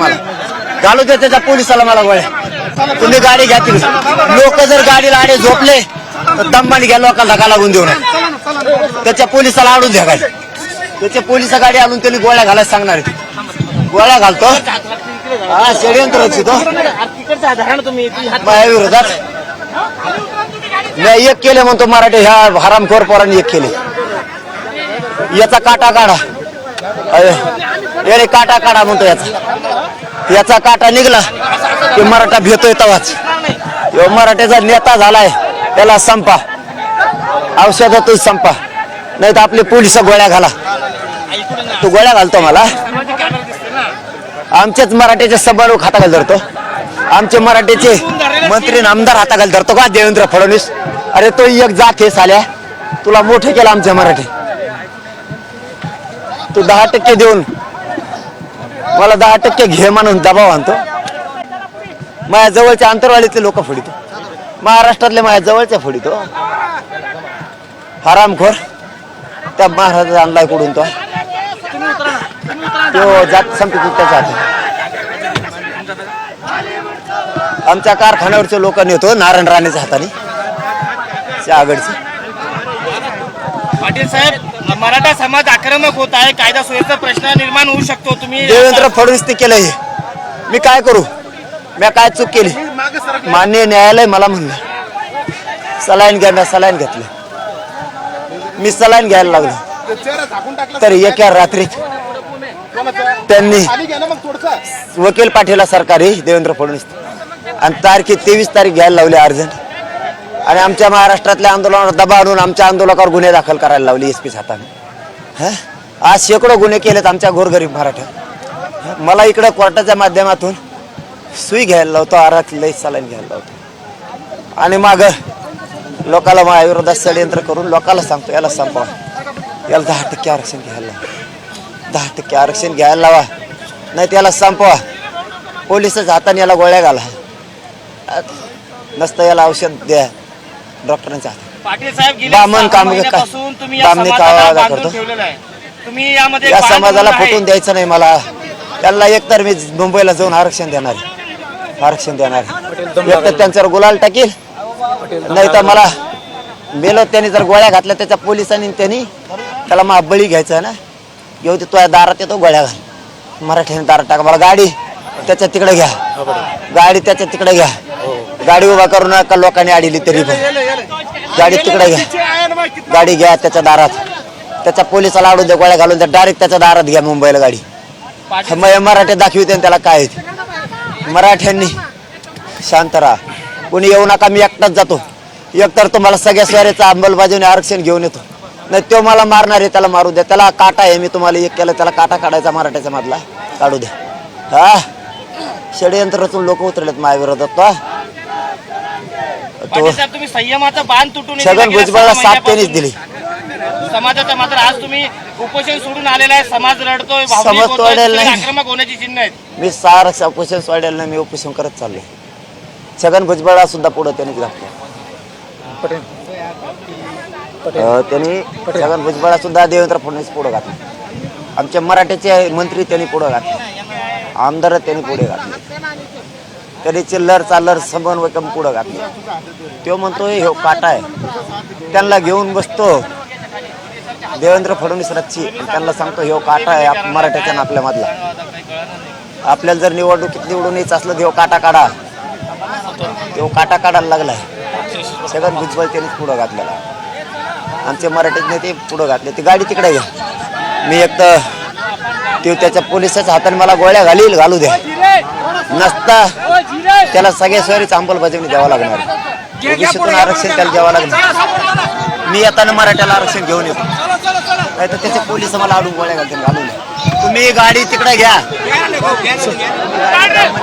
मला घालू दे त्याच्या पोलिसाला मला गोळ्या. तुम्ही गाडी घ्या लोक जर गाडीला आडे झोपले तर दम्माने घ्या लोकांना धक्का लागून देऊ नये त्याच्या पोलिसाला आणून द्या गाडी. त्याच्या पोलिसा गाडी आणून त्यांनी गोळ्या घालायला सांगणार गोळ्या घालतो. हा षडयंत्र तो माझ्या विरोधात. मी एक केले म्हणतो मराठी ह्या हरामखोर पोरांनी एक केले. याचा काटा काढा. अरे. याने काटा काढा म्हणतो याचा. याचा काटा निघला की मराठा भेटतोय तवाच. यो मराठ्याचा नेता झालाय त्याला संपा. औषधातून संपा. नाही तर आपले पोलीस गोळ्या घाला. तू गोळ्या घालतो मला? आमच्याच मराठ्याच्या सभालोक हाताखाली धरतो. आमचे मराठीचे मंत्री आमदार हाताखाली धरतो का देवेंद्र फडणवीस? अरे तो एक जात हे साल्या. तुला मोठे केलं आमच्या मराठी. तू दहा टक्के देऊन मला दहा टक्के घे म्हणून दबाव आणतो. माझ्या जवळच्या आंतरवाडीतले लोक फोडितो. महाराष्ट्रातले माझ्या जवळच्या फोडितो. हरामखोर त्या महाराजाचा आणलाय पुढून तो. तो जात संपतो त्याच्या आमच्या कारखान्यावरचे लोक नेतो नारायण राणेच्या हाताने. त्या पाटील साहेब मराठा समाज आक्रमक होत आहे कायदा सुव्यवस्था प्रश्न निर्माण होऊ शकतो तुम्ही देवेंद्र फडणवीस ते केलं हे. मी काय करू? मी काय चूक केली? मान्य न्यायालय मला म्हणलं. सलाईन घ्या मी सलाईन घेतलं. मी सलाईन घ्यायला लागलो. तर एका रात्रीत त्यांनी वकील पाठीला सरकारी देवेंद्र फडणवीस. आणि तारखे तेवीस तारीख घ्यायला लावली अर्जंट. आणि आमच्या महाराष्ट्रातल्या आंदोलनावर दबा आणून आमच्या आंदोलकावर गुन्हे दाखल करायला लावले एस पी हाताने हं? आज शेकडो गुन्हे केलेत आमच्या गोरगरीब मराठा. मला इकडं कोर्टाच्या माध्यमातून सुई घ्यायला लावतो आरात लई सलाईन घ्यायला लावतो. आणि माग लोकाला माझ्याविरोधात षडयंत्र करून लोकाला सांगतो याला संपवा. याला दहा टक्के आरक्षण घ्यायला लावा. दहा टक्के आरक्षण घ्यायला लावा. नाही त्याला संपवा. पोलिसच हाताने याला गोळ्या घाला. नसतं याला औषध द्या. डॉक्टरांच्या हातात पाटील साहेब गेल्या बामण सहा काम- महिन्यापासून तुम्ही या बामणी समाजाला बांधून करतो. ठेवलेलं आहे. तुम्ही यामध्ये या समाजाला म्हणून आहे. द्यायचं नाही मला. त्यांना एकतर मी मुंबईला जाऊन आरक्षण देणार आहे. आरक्षण देणार आहे. एक तर त्यांच्यावर गुलाल टाकील. नाही तर मला मेलो त्यांनी जर गोळ्या घातल्या त्याच्या पोलिसांनी आणि त्यांनी त्याला मा बळी घ्यायचा आहे ना? घेऊ ते तुझ्या दारात येतो गोळ्या घाल. मराठीने दारात टाका. मला गाडी त्याच्या तिकडे घ्या. गाडी त्याच्या तिकडे घ्या. गाडी उभा करू नका लोकांनी अडीली तरी पण. गाडी तिकडे घ्या. गाडी घ्या त्याच्या दारात. त्याच्या पोलिसाला आडून द्या गोळ्या घालून द्या. डायरेक्ट त्याच्या दारात घ्या मुंबईला गाडी. मग मराठी दाखविते आणि त्याला काय आहे. मराठ्यांनी. शांत राहा. कोणी येऊ नका मी एकटाच जातो. एकतर तुम्हाला सगळ्या स्वारीचा अंमलबजावणी आरक्षण घेऊन येतो. नाही तो मला मारणार आहे त्याला मारू द्या. त्याला काटा आहे मी तुम्हाला एक केलं त्याला काटा काढायचा मराठ्याच्या मधला. काढू द्या. हा? षडयंत्र रचून लोक उतरलेत माझ्या विरोधात. तो पाटील साहेब तुम्ही संयमाचा बांध तुटून येते छगन गेल्या भुजबळला सहा साथ त्यांनीच दिली. महिन्यापासून. समाजाचा मात्र आज तुम्ही उपोषण सोडून आलेला आहे. समाज रडतोय भावनिक समाज होतोय, तोडेल तुम्ही नाही. आक्रमक होण्याची चिन्ह आहेत. मी सार उपोषण सोडायला नाही मी उपोषण करत चाललोय. छगन भुजबळला सुद्धा पुढे त्यांनीच घातलं. अं, त्यांनी छगन भुजबळला सुद्धा देवेंद्र फडणवीस पुढे घातलं. आमचे मराठीचे मंत्री त्यांनी पुढे घातले. आमदार त्यांनी पुढे घातले. त्यांनी चिल्लर चालर समन्वयकम पुढं घातलं. तो म्हणतोय ह्यो काटा आहे. त्यांना घेऊन बसतो. देवेंद्र फडणवीस रच्ची. त्यांना सांगतो ह्यो काटा आहे आप- मराठ्याच्या आपल्या मधला आपल्याला जर निवडणुकीत निवडून यायचं असलं तर काटा काढा. तो काटा काढायला लागलाय. सगळ्यात भुजबळ त्यांनीच पुढं घातलेला आमचे मराठीत नेते पुढं घातले. ती गाडी तिकडे घ्या. मी एक तर ते त्याच्या पोलिसाच्या हाताने मला गोळ्या घालील घालू द्या नसता. त्याला सगळ्या स्वारीच अंमलबजावणी द्यावं लागणार. ओबीसीतून आरक्षण त्याला द्यावं लागणार. मी येताना मराठ्याला आरक्षण घेऊन येतो. नाही तर त्याचे पोलीस मला आडून गोळ्या घालतील घालून तुम्ही गाडी तिकडे घ्या.